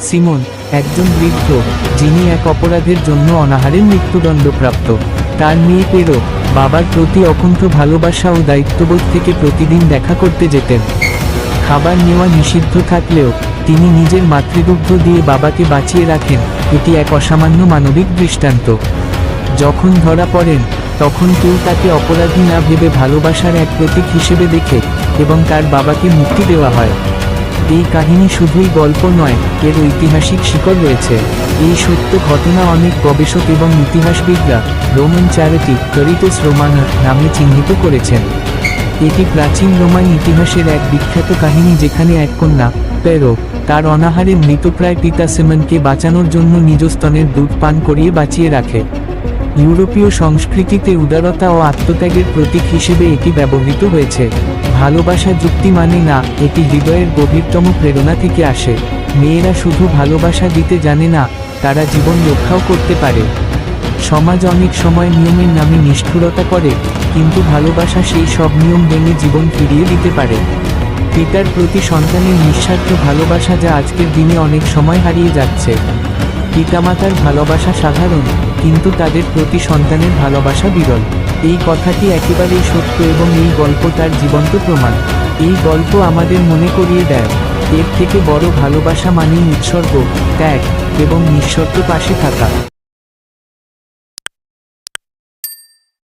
Simon, একজন বৃদ্ধ, যিনি এক অপরাধের জন্য অনাহারে মৃত্যুদণ্ডপ্রাপ্ত। তার মেয়ে পেরো, বাবার প্রতি অকুণ্ঠ ভালোবাসা ও দায়িত্ববোধ থেকে প্রতিদিন দেখা করতে যেতেন। খাবার নেওয়া নিষিদ্ধ থাকলেও, তিনি নিজের মাতৃদুগ্ধ দিয়ে বাবাকে বাঁচিয়ে রাখেন, এটি এক অসামান্য মানবিক দৃষ্টান্ত। যখন ধরা পড়েন, তখন কেউ তাকে অপরাধী না ভেবে ভালোবাসার এক প্রতীক হিসেবে দেখে এবং তার বাবাকে মুক্তি দেওয়া হয়। এই কাহিনী শুধুই গল্প নয়, এর ঐতিহাসিক শিকড় রয়েছে। এই সত্য ঘটনা অনেক গবেষক এবং ইতিহাসবিদরা রোমান চ্যারিটি টরিটেস রোমানা নামে চিহ্নিত করেছেন। এটি প্রাচীন রোমান ইতিহাসের এক বিখ্যাত কাহিনী যেখানে এক কন্যা, পেরো, তার অনাহারে মৃতপ্রায় পিতা সিমনকে বাঁচানোর জন্য নিজ স্তনের দুধ পান করিয়ে বাঁচিয়ে রাখে। ইউরোপীয় সংস্কৃতিতে উদারতা ও আত্মত্যাগের প্রতীক হিসেবে এটি ব্যবহৃত হয়েছে। ভালোবাসা যুক্তি মানে না, এটি হৃদয়ের গভীরতম প্রেরণা থেকে আসে। মেয়েরা শুধু ভালোবাসা দিতে জানে না, তারা জীবন রক্ষাও করতে পারে। সমাজ অনেক সময় নিয়মের নামে নিষ্ঠুরতা করে, কিন্তু ভালোবাসা সেই সব নিয়ম ভেঙে জীবন ফিরিয়ে দিতে পারে। পিতার প্রতি সন্তানের নিঃস্বার্থ ভালোবাসা যা আজকের দিনে অনেক সময় হারিয়ে যাচ্ছে। পিতামাতার ভালোবাসা সাধারণ, কিন্তু তাদের প্রতি সন্তানের ভালোবাসা বিরল। এই কথাটি একেবারেই সত্য এবং এই গল্প তার জীবন্ত প্রমাণ। এই গল্প আমাদের মনে করিয়ে দেয়, এর থেকে বড় ভালোবাসা মানেই উৎসর্গ, ত্যাগ এবং নিঃশর্ত পাশে থাকা।